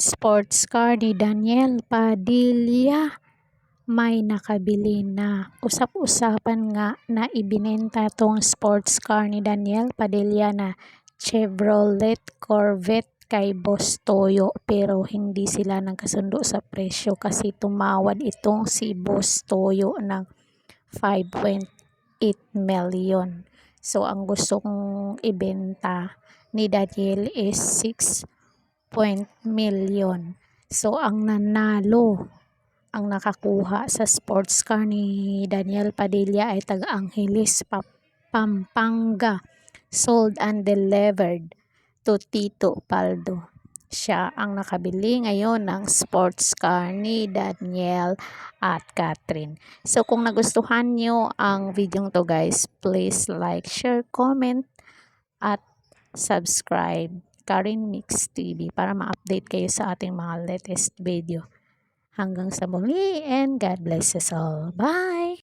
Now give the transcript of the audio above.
sports car ni Daniel Padilla may nakabili na. Usap-usapan nga na ibinenta tong sports car ni Daniel Padilla na Chevrolet Corvette kay Boss Toyo pero hindi sila nagkasundo sa presyo kasi tumawad itong si Boss Toyo ng 5.8 million. So ang gusto kong ibenta ni Daniel is 6 million. So ang nanalo ang nakakuha sa sports car ni Daniel Padilla ay taga Angeles, Pampanga. Sold and delivered to Tito Paldo. Siya ang nakabili ngayon ng sports car ni Daniel at Catherine. So kung nagustuhan nyo ang video to guys, please like, share, comment at subscribe Karin Mix TV para ma-update kayo sa ating mga latest video. Hanggang sa muli and God bless us all. Bye!